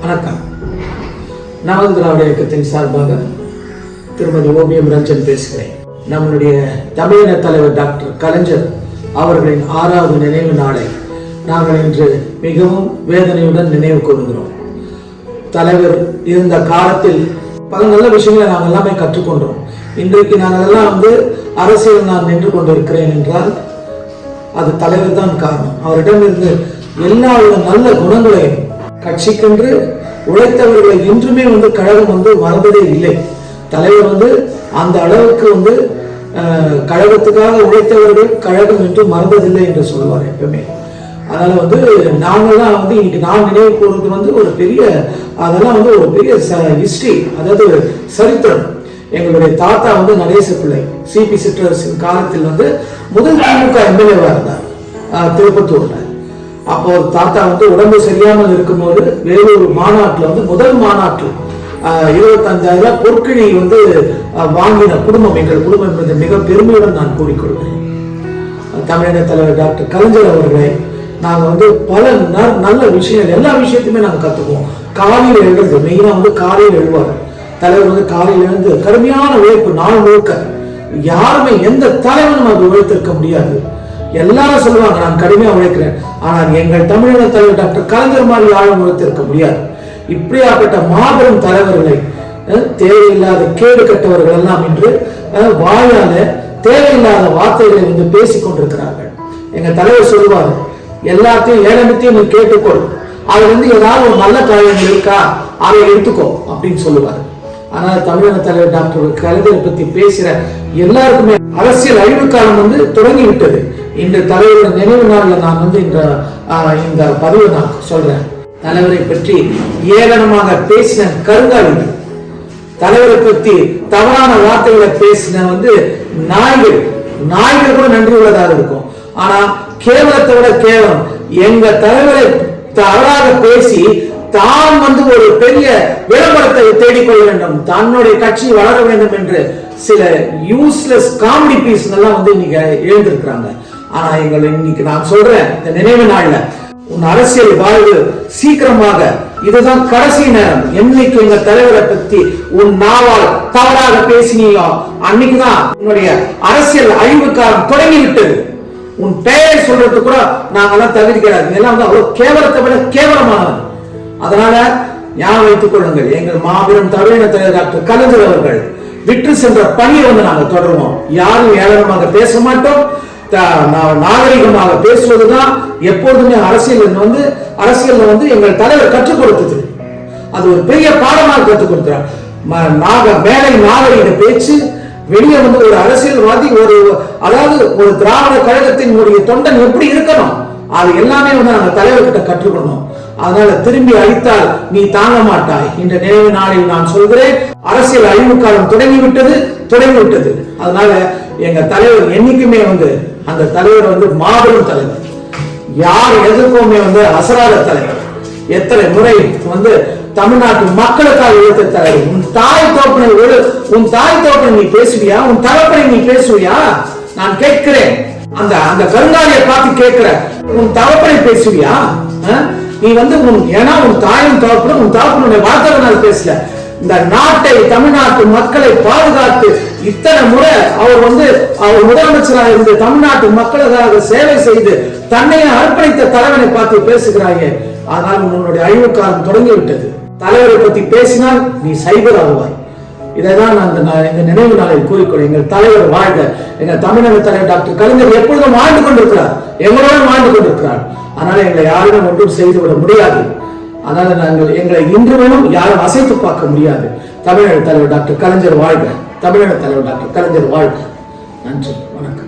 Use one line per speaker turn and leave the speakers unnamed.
வணக்கம். நமது திராவிட இயக்கத்தின் சார்பாக திருமதி ஓபிஎம் ரஞ்சன் பேசுகிறேன். நம்மளுடைய தமிழின தலைவர் டாக்டர் கலைஞர் அவர்களின் ஆறாவது நினைவு நாளை நாங்கள் இன்று மிகவும் வேதனையுடன் நினைவு கூறுகிறோம் தலைவர் இருந்த காலத்தில் பல நல்ல விஷயங்களை நாங்கள் எல்லாமே கற்றுக்கொண்டோம். இன்றைக்கு நாங்கள் எல்லாம் வந்து அரசியல் நான் நின்று கொண்டிருக்கிறேன் என்றால் அது தலைவர் தான் காரணம். அவரிடமிருந்து எல்லா வித நல்ல குணங்களையும் கட்சிக்கென்று உழைத்தவர்களை இன்றுமே வந்து கழகம் வந்து மறந்ததே இல்லை. தலைவர் வந்து அந்த அளவுக்கு வந்து கழகத்துக்காக உழைத்தவர்கள் கழகம் என்று மறந்ததில்லை என்று சொல்லுவார் எப்பவுமே. அதனால வந்து நாங்கெல்லாம் வந்து இன்னைக்கு நான் நினைவு கூறுறது வந்து ஒரு பெரிய அதெல்லாம் வந்து ஒரு பெரிய ஹிஸ்டரி அதாவது சரித்திரம். எங்களுடைய தாத்தா வந்து நடேச பிள்ளை சிபி சிற்றரசின் காலத்தில் வந்து முதல் திமுக எம்எல்ஏவா இருந்தார். திருப்பத்தூர்ல. அப்போ ஒரு தாத்தா வந்து உடம்பு சரியாமல் இருக்கும்போது வேலூர் மாநாட்டில் வந்து முதல் மாநாட்டில் இருபத்தஞ்சாயிரம் பொற்கிழி வந்து வாங்கின குடும்பம் எங்கள் குடும்பம் என்பதை மிக பெருமையுடன் நான் கூறிக்கொள்கிறேன். தமிழக தலைவர் டாக்டர் கலைஞர் அவர்களே நாங்கள் வந்து பல ந- நல்ல விஷயங்கள் எல்லா விஷயத்தையுமே நாங்கள் கற்றுக்குவோம் காலையில் எழுதுறது மெயினாக வந்து காலையில் எழுவார். தலைவர் வந்து காலையில் எழுந்து கடுமையான உழைப்பு நாள் முழுக்க. யாருமே எந்த தலைவனும் அது உழைத்திருக்க முடியாது. எல்லாரும் சொல்லுவாங்க நான் கடுமையாக உழைக்கிறேன். ஆனால் எங்கள் தமிழக தலைவர் டாக்டர் கலைஞர் மாதிரி ஆழம் உழைத்திருக்க முடியாது. இப்படியாப்பட்ட மாபெரும் தலைவர்களை தேவையில்லாத கேடு கட்டவர்கள் எல்லாம் இன்று வாயால தேவையில்லாத வார்த்தைகளை வந்து பேசிக் கொண்டிருக்கிறார்கள். எங்க தலைவர் சொல்லுவார் எல்லாத்தையும் ஏனமித்தையும் நீ கேட்டுக்கொள். அதுல இருந்து ஏதாவது ஒரு நல்ல காரியம் இருக்கா அதை எடுத்துக்கோ அப்படின்னு சொல்லுவார். ஆனால் தமிழக தலைவர் டாக்டர் கலைஞரை பத்தி பேசுற எல்லாருக்குமே அரசியல் அழிவு காலம் வந்து தொடங்கி விட்டது இன்று தலைவரோட நினைவு நாளில் நான் வந்து இந்த ஆஹ், இந்த பதிவை நான் சொல்றேன். தலைவரை பற்றி ஏளனமாக பேசின கருங்காலிகள் தலைவரை பத்தி தவறான வார்த்தைகளை பேசின வந்து நாய்கள் நாய்கள் கூட நன்றி உள்ளதாக இருக்கும். ஆனா கேவலத்தை விட கேவலம் எங்க தலைவரை தவறாக பேசி தான் வந்து ஒரு பெரிய விளம்பரத்தை தேடிக்கொள்ள வேண்டும் தன்னுடைய கட்சி வளர வேண்டும் என்று சில யூஸ்லெஸ் காமெடி பீஸ் எல்லாம் வந்து இன்னைக்கு எழுந்திருக்கிறாங்க. ஆனா எங்களை இன்னைக்கு நான் சொல்றேன் இந்த நினைவு நாள்ல உன் அரசியல் வாழ்வு சீக்கிரமாக இதுதான் கடைசி நேரம். என்னைக்கு எங்க தலைவரை பத்தி உன் நாவால் தவறாக பேசினியோ அன்னைக்குதான் உன்னுடைய அரசியல் அழிவு காலம் தொடங்கி விட்டது உன் பெயரை சொல்றது கூட நாங்கெல்லாம் தகுதி கிடையாது எல்லாம் வந்து அவ்வளவு கேவலத்தை விட கேவலமானவன் அதனால ஞாபகம் வைத்துக் கொள்ளுங்கள் எங்கள் மாபெரும் தமிழின தலைவர் டாக்டர் கலைஞர் அவர்கள் விற்று சென்ற பணியை வந்து நாங்கள் தொடருவோம். யாரும் ஏளனமாக பேச மாட்டோம். நாகரிகமாக பேசுவதுதான் எப்பொழுதுமே அரசியல் வந்து அரசியல் வந்து எங்கள் தலைவர் கற்றுக் கொடுத்தது. அது ஒரு பெரிய பாடமாக கற்றுக் கொடுக்கிறார். நாக மேலை நாகரிக பேச்சு வெளியே வந்து ஒரு அரசியல்வாதி ஒரு அதாவது ஒரு திராவிட கழகத்தின் உடைய தொண்டன் எப்படி இருக்கணும்? அது எல்லாமே வந்து நாங்கள் தலைவர்கிட்ட கற்றுக்கணும் அதனால திரும்பி அழித்தால் நீ தாங்க மாட்டாய். இந்த நினைவு நாளில் நான் சொல்கிறேன் அரசியல் அழிவு காலம் தொடங்கி விட்டது தொடங்கி விட்டது அதனால எங்க தலைவர் என்னைக்குமே வந்து அந்த தலைவர் வந்து மாபெரும் தலைவர். யார் எதுக்குமே வந்து அசராத தலைவர். எத்தனை முறை வந்து தமிழ்நாட்டு மக்களுக்காக உழைத்த தலைவர். உன் தாய் தோப்பனை விடு. உன் தாய் தோப்பனை நீ பேசுவியா? உன் தகப்பனை நீ பேசுவியா? நான் கேட்கிறேன். அந்த அந்த கருங்காலியை பார்த்து கேட்கிற உன் தகப்பனை பேசுவியா? ஆ? நீ வந்து உன் ஏன்னா உன் தாயும் தகப்பனும் உன் தகப்பனுடைய நான் பேசல. இந்த நாட்டை தமிழ்நாட்டு மக்களை பாதுகாத்து இத்தனை முறை அவர் வந்து அவர் முதலமைச்சராக இருந்து தமிழ்நாட்டு மக்களுக்காக சேவை செய்து தன்னையை அர்ப்பணித்த தலைவனை பார்த்து பேசுகிறாயே. ஆனால் உன்னுடைய அழிவு காலம் தொடங்கி விட்டது தலைவரை பத்தி பேசினால் நீ சைபர் ஆகுவாய். இதைதான் நான் இந்த நா- நினைவு நாளில் கூறிக்கொள்ள எங்கள் தலைவர் வாழ்க. எங்கள் தமிழக தலைவர் டாக்டர் கலைஞர் எப்பொழுதும் வாழ்ந்து கொண்டிருக்கிறார். எங்களுடன் வாழ்ந்து கொண்டிருக்கிறார். அதனால எங்களை யாரிடம் ஒன்றும் செய்துவிட முடியாது. அதனால நாங்கள் எங்களை இன்றுவனும் யாரும் அசைத்து பார்க்க முடியாது. தமிழக தலைவர் டாக்டர் கலைஞர் வாழ்க. தமிழக தலைவர் டாக்டர் கலைஞர் வாழ்க. நன்றி. வணக்கம்.